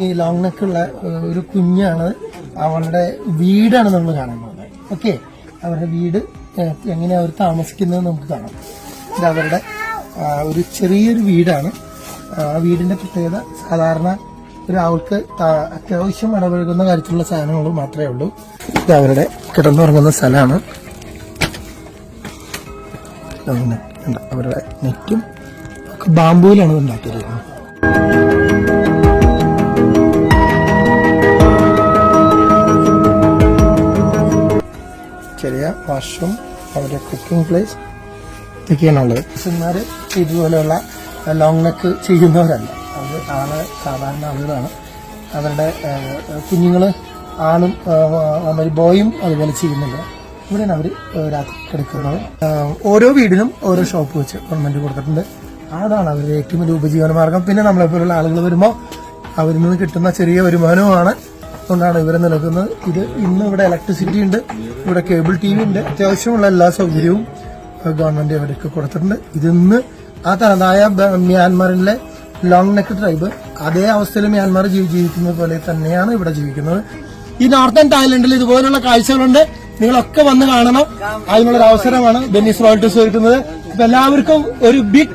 ഈ ലോങ് നെക്കുള്ള ഒരു കുഞ്ഞാണ്. അവളുടെ വീടാണ് നമ്മൾ കാണാൻ പോകുന്നത്. ഓക്കെ? അവരുടെ വീട് എങ്ങനെയാണ് എങ്ങനെയാ അവർ താമസിക്കുന്നത് നമുക്ക് കാണാം. ഇത് അവരുടെ ഒരു ചെറിയൊരു വീടാണ്. ആ വീടിന്റെ പ്രത്യേകത സാധാരണ ഒരാൾക്ക് അത്യാവശ്യം ഇടപഴകുന്ന കാര്യത്തിലുള്ള സാധനങ്ങൾ മാത്രമേ ഉള്ളൂ. ഇത് അവരുടെ കിടന്നുറങ്ങുന്ന സ്ഥലമാണ്. അവരുടെ നെറ്റും ബാമ്പൂയിലാണ് ഉണ്ടാക്കിയിരിക്കുന്നത്. ചെറിയ വാഷ്റൂം അവരുടെ കുക്കിംഗ് പ്ലേസ് ഇതൊക്കെയാണുള്ളത്. സിന്മാര് ഇതുപോലെയുള്ള ലോങ് നെക്ക് ചെയ്യുന്നവരല്ല. അത് ആൾ സാധാരണ ആളുകളാണ് അവരുടെ കുഞ്ഞുങ്ങൾ ആണും ഒരു ബോയും അതുപോലെ ചെയ്യുന്നില്ല. ഇവിടെയാണ് അവർ രാത്രി കിടക്കുന്നത്. ഓരോ വീടിനും ഓരോ ഷോപ്പ് വെച്ച് ഗവൺമെന്റ് കൊടുത്തിട്ടുണ്ട്. അതാണ് അവരുടെ ഏറ്റവും വലിയ ഉപജീവന മാർഗം പിന്നെ നമ്മളെപ്പോലുള്ള ആളുകൾ വരുമ്പോൾ അവരിൽ നിന്ന് കിട്ടുന്ന ചെറിയ വരുമാനവുമാണ് കൊണ്ടാണ് ഇവരെ നിൽക്കുന്നത് ഇത് ഇന്ന് ഇവിടെ ഇലക്ട്രിസിറ്റി ഉണ്ട് ഇവിടെ കേബിൾ ടി വി ഉണ്ട്. അത്യാവശ്യമുള്ള എല്ലാ സൗകര്യവും ഗവൺമെന്റ് അവർക്ക് കൊടുത്തിട്ടുണ്ട്. ഇതിന്ന് ആ തനതായ മ്യാൻമാറിലെ ലോങ് നെക്ക് ട്രൈബ് അതേ അവസ്ഥയിൽ മ്യാൻമാർ ജീവി- ജീവിക്കുന്നത് പോലെ തന്നെയാണ് ഇവിടെ ജീവിക്കുന്നത്. ഈ നോർത്തേൺ തായ്ലൻഡിൽ ഇതുപോലുള്ള കാഴ്ചകളുണ്ട്. നിങ്ങളൊക്കെ വന്ന് കാണണം. അതിനുള്ളൊരു അവസരമാണ് ബെന്നീസ് റോയൽറ്റീസ് ഒരുക്കുന്നത്. എല്ലാവർക്കും ഒരു ബിഗ്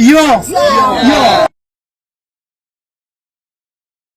യോ യോ